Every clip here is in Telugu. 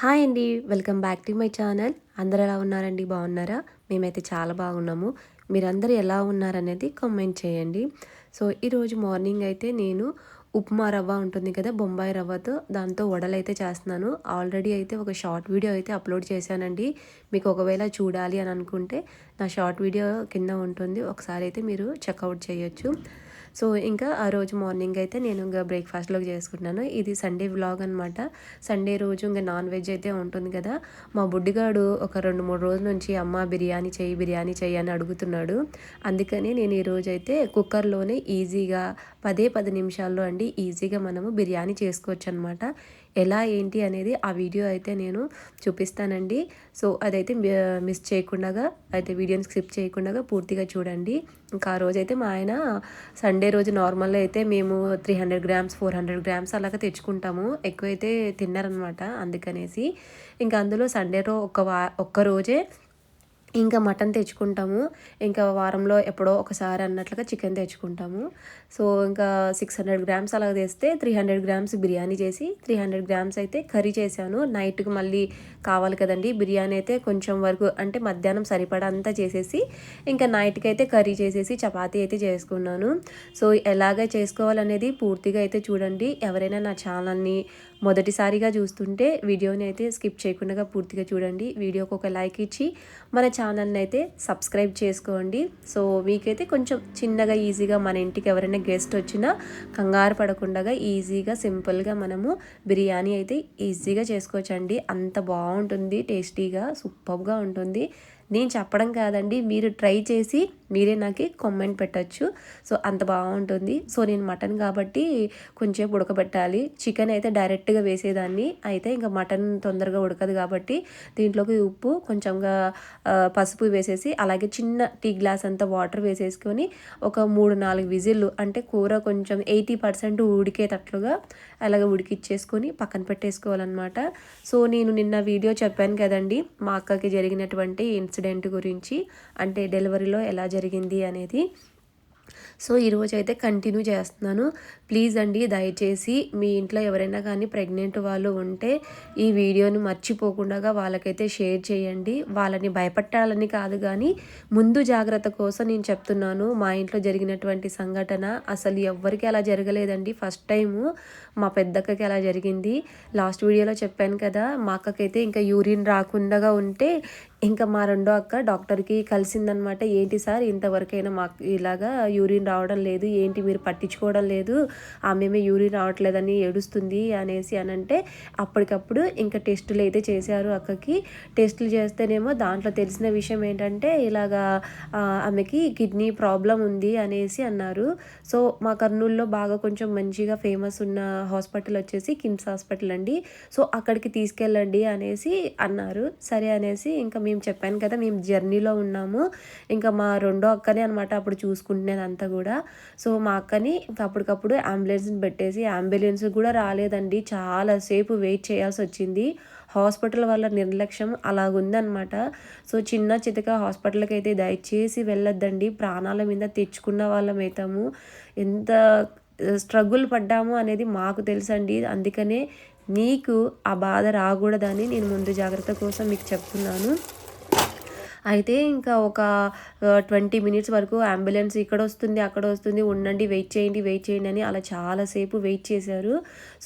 హాయ్ అండి welcome back to my channel. అందరు ఎలా ఉన్నారండి? బాగున్నారా? మేమైతే చాలా బాగున్నాము. మీరందరూ ఎలా ఉన్నారనేది కామెంట్ చేయండి. సో ఈరోజు మార్నింగ్ అయితే నేను ఉప్మా రవ్వ ఉంటుంది కదా బొంబాయి రవ్వతో దాంతో వడలు అయితే చేస్తున్నాను. ఆల్రెడీ అయితే ఒక షార్ట్ వీడియో అయితే అప్లోడ్ చేశానండి. మీకు ఒకవేళ చూడాలి అని అనుకుంటే నా షార్ట్ వీడియో కింద ఉంటుంది. ఒకసారి అయితే మీరు చెక్అవుట్ చేయొచ్చు. సో ఇంకా ఆ రోజు మార్నింగ్ అయితే నేను ఇంకా బ్రేక్ఫాస్ట్లోకి చేసుకుంటున్నాను ఇది సండే వ్లాగ్ అనమాట సండే రోజు ఇంకా నాన్ వెజ్ అయితే ఉంటుంది కదా. మా బుడ్డిగాడు ఒక రెండు మూడు రోజుల నుంచి అమ్మ బిర్యానీ చెయ్యి బిర్యానీ చెయ్యి అని అడుగుతున్నాడు. అందుకని నేను ఈ అయితే కుక్కర్లోనే ఈజీగా పదే పది నిమిషాల్లో అండి ఈజీగా మనము బిర్యానీ చేసుకోవచ్చు అనమాట ఎలా ఏంటి అనేది ఆ వీడియో అయితే నేను చూపిస్తానండి. సో అదైతే మిస్ చేయకుండా అయితే వీడియోని స్కిప్ చేయకుండా పూర్తిగా చూడండి. ఇంకా ఆ రోజైతే మా ఆయన సండే రోజు నార్మల్గా అయితే మేము three hundred grams four hundred grams అలాగా తెచ్చుకుంటాము. ఎక్కువైతే తిన్నారనమాట అందుకనేసి. ఇంకా అందులో సండే రో ఒక వా ఒక్క రోజే ఇంకా మటన్ తెచ్చుకుంటాము. ఇంకా వారంలో ఎప్పుడో ఒకసారి అన్నట్లుగా చికెన్ తెచ్చుకుంటాము. సో ఇంకా సిక్స్ హండ్రెడ్ గ్రామ్స్ అలా తెస్తే త్రీ హండ్రెడ్ గ్రామ్స్ బిర్యానీ చేసి త్రీ హండ్రెడ్ గ్రామ్స్ అయితే కర్రీ చేశాను. నైట్కి మళ్ళీ కావాలి కదండి. బిర్యానీ అయితే కొంచెం వరకు అంటే మధ్యాహ్నం సరిపడా అంతా చేసేసి ఇంకా నైట్కి అయితే కర్రీ చేసేసి చపాతీ అయితే చేసుకున్నాను. సో ఎలాగ చేసుకోవాలనేది పూర్తిగా అయితే చూడండి. ఎవరైనా నా ఛానల్ని మొదటిసారిగా చూస్తుంటే వీడియోని అయితే స్కిప్ చేయకుండా పూర్తిగా చూడండి. వీడియోకి ఒక లైక్ ఇచ్చి మన ఛానల్ని అయితే సబ్స్క్రైబ్ చేసుకోండి. సో మీకైతే కొంచెం చిన్నగా ఈజీగా మన ఇంటికి ఎవరైనా గెస్ట్ వచ్చినా కంగారు పడకుండా ఈజీగా సింపుల్గా మనము బిర్యానీ అయితే ఈజీగా చేసుకోవచ్చండి. అంత బాగుంటుంది టేస్టీగా సూపర్గా ఉంటుంది. నేను చెప్పడం కాదండి మీరు ట్రై చేసి మీరే నాకు కామెంట్ పెట్టచ్చు. సో అంత బాగుంటుంది. సో నేను మటన్ కాబట్టి కొంచెం ఉడకబెట్టాలి. చికెన్ అయితే డైరెక్ట్గా వేసేదాన్ని. అయితే ఇంకా మటన్ తొందరగా ఉడకదు కాబట్టి దీంట్లోకి ఉప్పు కొంచెంగా పసుపు వేసేసి అలాగే చిన్న టీ గ్లాస్ అంతా వాటర్ వేసేసుకొని ఒక మూడు నాలుగు విజిల్లు అంటే కూర కొంచెం ఎయిటీ పర్సెంట్ ఉడికేటట్లుగా అలాగే ఉడికిచ్చేసుకొని పక్కన పెట్టేసుకోవాలన్నమాట. సో నేను నిన్న వీడియో చెప్పాను కదండి మా అక్కకి జరిగినటువంటి ఇన్సిడెంట్ గురించి అంటే డెలివరీలో ఎలా జరిగింది అనేది. సో ఈరోజు అయితే కంటిన్యూ చేస్తున్నాను. ప్లీజ్ అండి దయచేసి మీ ఇంట్లో ఎవరైనా కానీ ప్రెగ్నెంట్ వాళ్ళు ఉంటే ఈ వీడియోని మర్చిపోకుండా వాళ్ళకైతే షేర్ చేయండి. వాళ్ళని భయపెట్టాలని కాదు కానీ ముందు జాగ్రత్త కోసం నేను చెప్తున్నాను. మా ఇంట్లో జరిగినటువంటి సంఘటన అసలు ఎవ్వరికి అలా జరగలేదండి. ఫస్ట్ టైము మా పెద్దక్కకి అలా జరిగింది. లాస్ట్ వీడియోలో చెప్పాను కదా మా అక్కకైతే ఇంకా యూరిన్ రాకుండా ఉంటే ఇంకా మా రెండో అక్క డాక్టర్కి కలిసిందనమాట ఏంటి సార్ ఇంతవరకైనా మాకు ఇలాగా యూరిన్ రావడం లేదు ఏంటి మీరు పట్టించుకోవడం లేదు ఆమెమే యూరిన్ రావట్లేదని ఏడుస్తుంది అనేసి అని అంటే అప్పటికప్పుడు ఇంకా టెస్టులు అయితే చేశారు అక్కకి. టెస్టులు చేస్తేనేమో దాంట్లో తెలిసిన విషయం ఏంటంటే ఇలాగా ఆమెకి కిడ్నీ ప్రాబ్లం ఉంది అనేసి అన్నారు. సో మా కర్నూలులో బాగా కొంచెం మంచిగా ఫేమస్ ఉన్న హాస్పిటల్ వచ్చేసి కిమ్స్ హాస్పిటల్ అండి. సో అక్కడికి తీసుకెళ్ళండి అనేసి అన్నారు. సరే అనేసి ఇంకా మేము చెప్పాను కదా మేము జర్నీలో ఉన్నాము. ఇంకా మా రెండో అక్కనే అనమాట అప్పుడు చూసుకుంటున్నది అంతా కూడా. సో మా అక్కని అప్పటికప్పుడు అంబులెన్స్ని పెట్టేసి అంబులెన్స్ కూడా రాలేదండి. చాలాసేపు వెయిట్ చేయాల్సి వచ్చింది. హాస్పిటల్ వల్ల నిర్లక్ష్యం అలాగుందనమాట సో చిన్న చితక హాస్పిటల్కి అయితే దయచేసి వెళ్ళొద్దండి. ప్రాణాల మీద తెచ్చుకున్న వాళ్ళమైతాము ఎంత స్ట్రగుల్ పడ్డాము అనేది మాకు తెలుసండి. అందుకనే నీకు ఆ బాధ రాకూడదని నేను ముందు జాగ్రత్త కోసం మీకు చెప్తున్నాను. అయితే ఇంకా ఒక ట్వంటీ మినిట్స్ వరకు అంబులెన్స్ ఇక్కడ వస్తుంది అక్కడ వస్తుంది ఉండండి వెయిట్ చేయండి వెయిట్ చేయండి అని అలా చాలాసేపు వెయిట్ చేశారు.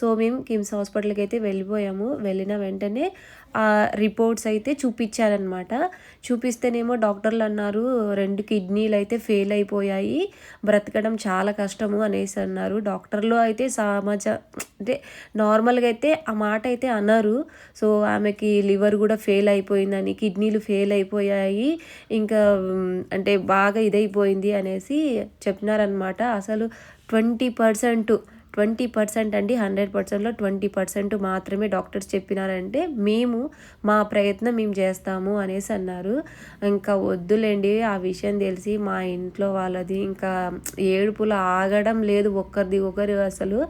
సో మేము కిమ్స్ హాస్పిటల్కి అయితే వెళ్ళిపోయాము. వెళ్ళిన వెంటనే రిపోర్ట్స్ అయితే చూపించారనమాట చూపిస్తేనేమో డాక్టర్లు అన్నారు రెండు కిడ్నీలు అయితే ఫెయిల్ అయిపోయాయి బ్రతకడం చాలా కష్టము అనేసి అన్నారు. డాక్టర్లు అయితే సమాజ అంటే నార్మల్గా అయితే ఆ మాట అయితే అన్నారు సో ఆమెకి లివర్ కూడా ఫెయిల్ అయిపోయిందని కిడ్నీలు ఫెయిల్ అయిపోయాయి ఇంకా అంటే బాగా ఇదైపోయింది అనేసి చెప్పినారనమాట అసలు ట్వంటీ పర్సెంట్ ట్వంటీ పర్సెంట్ అండి హండ్రెడ్ పర్సెంట్లో ట్వంటీ పర్సెంట్ మాత్రమే డాక్టర్స్ చెప్పినారంటే మేము మా ప్రయత్నం మేము చేస్తాము అనేసి అన్నారు. ఇంకా వద్దులేండి ఆ విషయం తెలిసి మా ఇంట్లో వాళ్ళది ఇంకా ఏడుపులు ఆగడం లేదు ఒక్కరిది ఒకరు అసలు.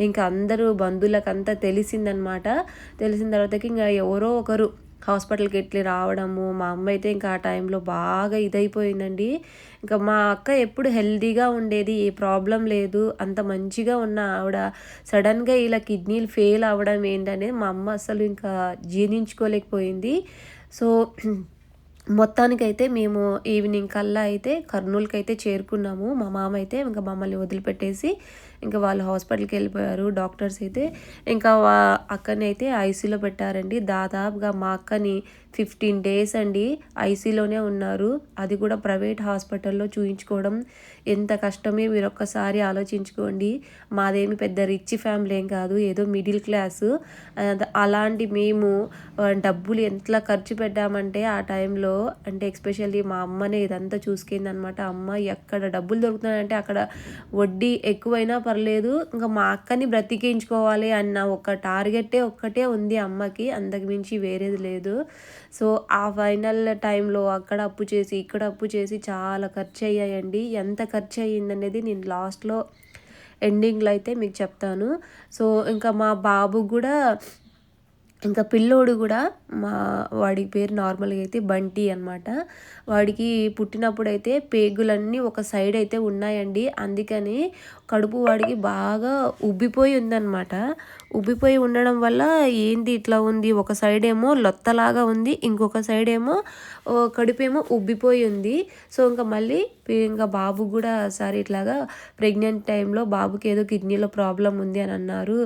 ఇంకా అందరూ బంధువులకంతా తెలిసిందనమాట తెలిసిన తర్వాతకి ఇంకా ఎవరో ఒకరు హాస్పిటల్కి ఎట్లా రావడము మా అమ్మ అయితే ఇంకా ఆ టైంలో బాగా ఇదైపోయిందండి. ఇంకా మా అక్క ఎప్పుడు హెల్దీగా ఉండేది ఏ ప్రాబ్లం లేదు అంత మంచిగా ఉన్న ఆవిడ సడన్గా ఇలా కిడ్నీలు ఫెయిల్ అవ్వడం ఏంటనే మా అమ్మ అసలు ఇంకా జీర్ణించుకోలేకపోయింది. సో మొత్తానికైతే మేము ఈవినింగ్ కల్లా అయితే కర్నూలుకి అయితే చేరుకున్నాము. మా మామ అయితే ఇంకా మమ్మల్ని వదిలిపెట్టేసి ఇంకా వాళ్ళు హాస్పిటల్కి వెళ్ళిపోయారు డాక్టర్స్ అయితే. ఇంకా అక్కని అయితే ఐసీలో పెట్టారండి. దాదాపుగా మా అక్కని ఫిఫ్టీన్ డేస్ అండి ఐసీలోనే ఉన్నారు. అది కూడా ప్రైవేట్ హాస్పిటల్లో చూయించుకోవడం ఎంత కష్టమే మీరు ఒక్కసారి ఆలోచించుకోండి. మాదేమి పెద్ద రిచ్ ఫ్యామిలీ ఏం కాదు ఏదో మిడిల్ క్లాస్. అలాంటి మేము డబ్బులు ఎంతలా ఖర్చు పెట్టామంటే ఆ టైంలో అంటే ఎక్స్పెషల్లీ మా అమ్మనే ఇదంతా చూసుకుంది అనమాట అమ్మ ఎక్కడ డబ్బులు దొరుకుతున్నాయంటే అక్కడ వడ్డీ ఎక్కువైనా పర్లేదు ఇంకా మా అక్కని బ్రతికించుకోవాలి అన్న ఒక టార్గెటే ఒక్కటే ఉంది అమ్మకి అంతకుమించి వేరేది లేదు. సో ఆ ఫైనల్ టైంలో అక్కడ అప్పు చేసి ఇక్కడ అప్పు చేసి చాలా ఖర్చు అయ్యాయండి ఎంత ఖర్చు అయ్యిందనేది నేను లాస్ట్లో ఎండింగ్లో అయితే మీకు చెప్తాను. సో ఇంకా మా బాబు కూడా ఇంకా పిల్లోడు కూడా మా వాడి పేరు నార్మల్గా అయితే బంటి అనమాట వాడికి పుట్టినప్పుడైతే పేగులన్నీ ఒక సైడ్ అయితే ఉన్నాయండి. అందుకని కడుపు వాడికి బాగా ఉబ్బిపోయి ఉందన్నమాట. ఉబ్బిపోయి ఉండడం వల్ల ఏంది ఇట్లా ఉంది? ఒక సైడ్ ఏమో లొత్తలాగా ఉంది ఇంకొక సైడ్ ఏమో కడుపు ఏమో ఉబ్బిపోయి ఉంది. సో ఇంకా మళ్ళీ ఇంకా బాబు కూడా సార్ ఇట్లాగా ప్రెగ్నెంట్ టైంలో బాబుకి ఏదో కిడ్నీలో ప్రాబ్లం ఉంది అని అన్నారు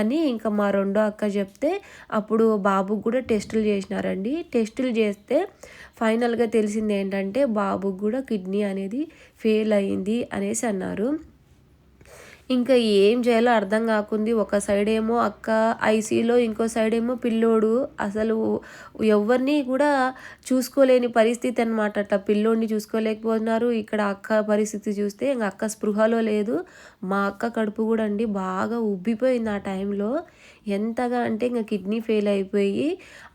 అని ఇంకా మా రెండో అక్క చెప్తే అప్పుడు బాబుకి కూడా టెస్టులు చేసినారండి. టెస్టులు చేస్తే ఫైనల్గా తెలిసింది ఏంటంటే బాబుకు కూడా కిడ్నీ అనేది ఫెయిల్ అయింది అనేసి అన్నారు. ఇంకా ఏం చేయాలో అర్థం కాకుంది. ఒక సైడ్ ఏమో అక్క ఐసీలో ఇంకో సైడ్ ఏమో పిల్లోడు. అసలు ఎవరిని కూడా చూసుకోలేని పరిస్థితి అనమాట అట్లా పిల్లోడిని చూసుకోలేకపోతున్నారు. ఇక్కడ అక్క పరిస్థితి చూస్తే ఇంకా అక్క స్పృహలో లేదు. మా అక్క కడుపు కూడా అండి బాగా ఉబ్బిపోయింది ఆ టైంలో ఎంతగా అంటే ఇంకా కిడ్నీ ఫెయిల్ అయిపోయి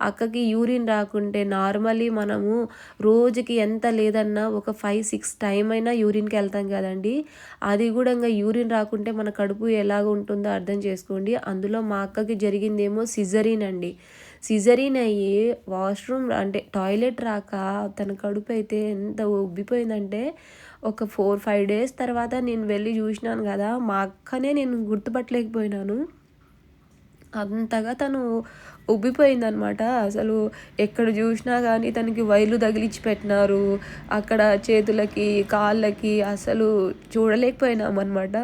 అక్కకి యూరిన్ రాకుంటే నార్మలీ మనము రోజుకి ఎంత లేదన్నా ఒక ఫైవ్ సిక్స్ టైం అయినా యూరిన్కి వెళ్తాం కదండి. అది కూడా ఇంకా యూరిన్ రాకుంటే మన కడుపు ఎలాగ ఉంటుందో అర్థం చేసుకోండి. అందులో మా అక్కకి జరిగిందేమో సిజరీన్ అండి. సిజరీన్ అయ్యి వాష్రూమ్ అంటే టాయిలెట్ రాక తన కడుపు అయితే ఎంత ఉబ్బిపోయిందంటే ఒక ఫోర్ ఫైవ్ డేస్ తర్వాత నేను వెళ్ళి చూసినాను కదా మా అక్కనే నేను గుర్తుపట్టలేకపోయినాను. అంతగా తను ఉబ్బిపోయిందనమాట అసలు ఎక్కడ చూసినా కానీ తనకి వైర్లు తగిలించి పెట్టినారు. అక్కడ చేతులకి కాళ్ళకి అసలు చూడలేకపోయినాం అనమాట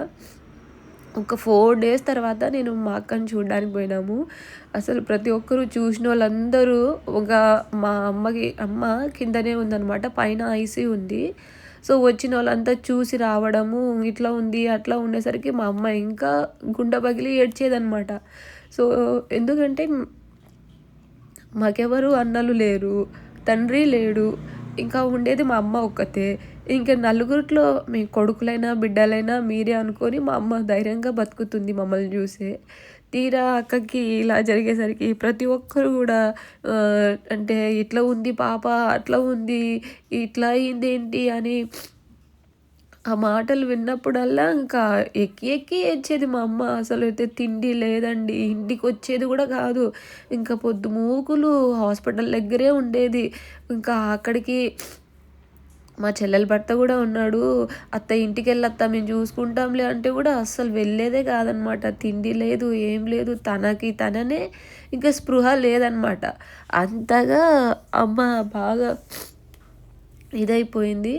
ఒక ఫోర్ డేస్ తర్వాత నేను మా అక్కని చూడడానికి పోయినాము. అసలు ప్రతి ఒక్కరు చూసిన వాళ్ళందరూ ఒక మా అమ్మకి అమ్మ కిందనే ఉందనమాట పైన ఐసీ ఉంది. సో వచ్చిన వాళ్ళంతా చూసి రావడము ఇట్లా ఉంది అట్లా ఉండేసరికి మా అమ్మ ఇంకా గుండె పగిలి ఏడ్చేదనమాట సో ఎందుకంటే మాకెవరు అన్నలు లేరు తండ్రి లేడు ఇంకా ఉండేది మా అమ్మ ఒక్కతే. ఇంకా నలుగురిలో మీ కొడుకులైనా బిడ్డలైనా మీరే అనుకొని మా అమ్మ ధైర్యంగా బతుకుతుంది మమ్మల్ని చూసే. తీరా అక్కకి ఇలా జరిగేసరికి ప్రతి ఒక్కరు కూడా అంటే ఇట్లా ఉంది పాప అట్లా ఉంది ఇట్లా అయింది ఏంటి అని ఆ మాటలు విన్నప్పుడల్లా ఇంకా ఎక్కి ఎక్కి ఏడ్చేది మా అమ్మ. అసలు అయితే తిండి లేదండి ఇంటికి వచ్చేది కూడా కాదు. ఇంకా పొద్దు మూకులు హాస్పిటల్ దగ్గరే ఉండేది. ఇంకా అక్కడికి మా చెల్లెల భర్త కూడా ఉన్నాడు. అత్త ఇంటికి వెళ్ళత్త మేము చూసుకుంటాంలే అంటే కూడా అస్సలు వెళ్ళేదే కాదనమాట. తిండి లేదు ఏం లేదు తనకి తననే ఇంకా స్పృహ లేదనమాట. అంతగా అమ్మ బాగా ఇదైపోయింది.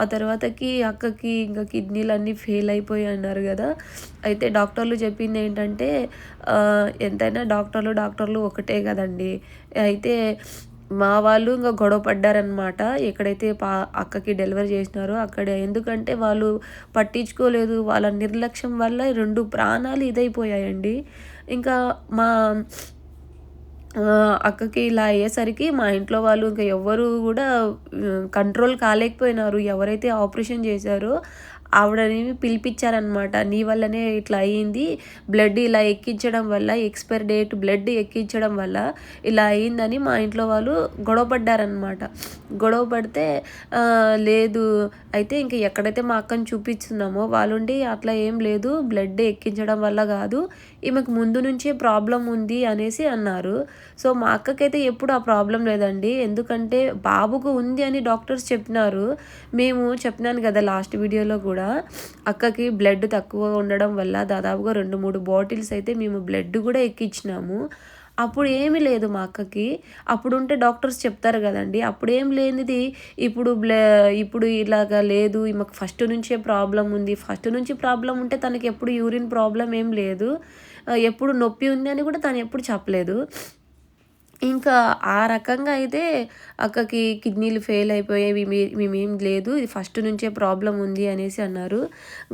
ఆ తర్వాతకి అక్కకి ఇంకా కిడ్నీలు అన్నీ ఫెయిల్ అయిపోయి అన్నారు కదా. అయితే డాక్టర్లు చెప్పింది ఏంటంటే ఎంతైనా డాక్టర్లు డాక్టర్లు ఒకటే కదండి. అయితే మా వాళ్ళు ఇంకా గొడవ పడ్డారనమాట ఎక్కడైతే పా అక్కకి డెలివరీ చేసినారో అక్కడ. ఎందుకంటే వాళ్ళు పట్టించుకోలేదు. వాళ్ళ నిర్లక్ష్యం వల్ల రెండు ప్రాణాలు ఇదైపోయాయండి. ఇంకా మా అక్కకి ఇలా అయ్యేసరికి మా ఇంట్లో వాళ్ళు ఇంకా ఎవ్వరు కూడా కంట్రోల్ కాలేకపోయినారు. ఎవరైతే ఆపరేషన్ చేశారో ఆవిడని పిలిపించారనమాట నీ వల్లనే ఇట్లా అయ్యింది. బ్లడ్ ఇలా ఎక్కించడం వల్ల ఎక్స్పైర్ డేట్ బ్లడ్ ఎక్కించడం వల్ల ఇలా అయ్యిందని మా ఇంట్లో వాళ్ళు గొడవ పడ్డారనమాట గొడవ పడితే లేదు అయితే ఇంక ఎక్కడైతే మా అక్కని చూపిస్తున్నామో వాళ్ళుండి అట్లా ఏం లేదు బ్లడ్ ఎక్కించడం వల్ల కాదు ఈమెకు ముందు నుంచే ప్రాబ్లం ఉంది అనేసి అన్నారు. సో మా అక్కకైతే ఎప్పుడు ఆ ప్రాబ్లం లేదండి. ఎందుకంటే బాబుకు ఉంది అని డాక్టర్స్ చెప్పినారు. మేము చెప్పినాను కదా లాస్ట్ వీడియోలో కూడా. అక్కకి బ్లడ్ తక్కువ ఉండడం వల్ల దాదాపుగా రెండు మూడు బాటిల్స్ అయితే మేము బ్లడ్ కూడా ఎక్కించినాము. అప్పుడు ఏమీ లేదు మా అక్కకి. అప్పుడు ఉంటే డాక్టర్స్ చెప్తారు కదండి. అప్పుడు ఏం లేనిది ఇప్పుడు బ్లే ఇప్పుడు ఇలాగా లేదు. మాకు ఫస్ట్ నుంచే ప్రాబ్లం ఉంది. ఫస్ట్ నుంచి ప్రాబ్లం ఉంటే తనకి ఎప్పుడు యూరిన్ ప్రాబ్లం ఏం లేదు. ఎప్పుడు నొప్పి ఉంది అని కూడా తను ఎప్పుడు చెప్పలేదు. ఇంకా ఆ రకంగా అయితే అక్కకి కిడ్నీలు ఫెయిల్ అయిపోయాయి మేమేం లేదు ఇది ఫస్ట్ నుంచే ప్రాబ్లం ఉంది అనేసి అన్నారు.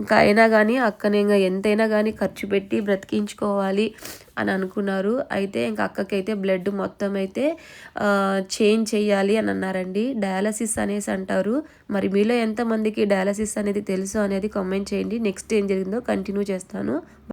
ఇంకా అయినా కానీ అక్కని ఇంకా ఎంతైనా కానీ ఖర్చు పెట్టి బ్రతికించుకోవాలి అని అనుకున్నారు. అయితే ఇంకా అక్కకైతే బ్లడ్ మొత్తం అయితే చేంజ్ చేయాలి అని అన్నారండి. డయాలసిస్ అనేసి అంటారు. మరి మీలో ఎంతమందికి డయాలసిస్ అనేది తెలుసు అనేది కామెంట్ చేయండి. నెక్స్ట్ ఏం జరిగిందో కంటిన్యూ చేస్తాను.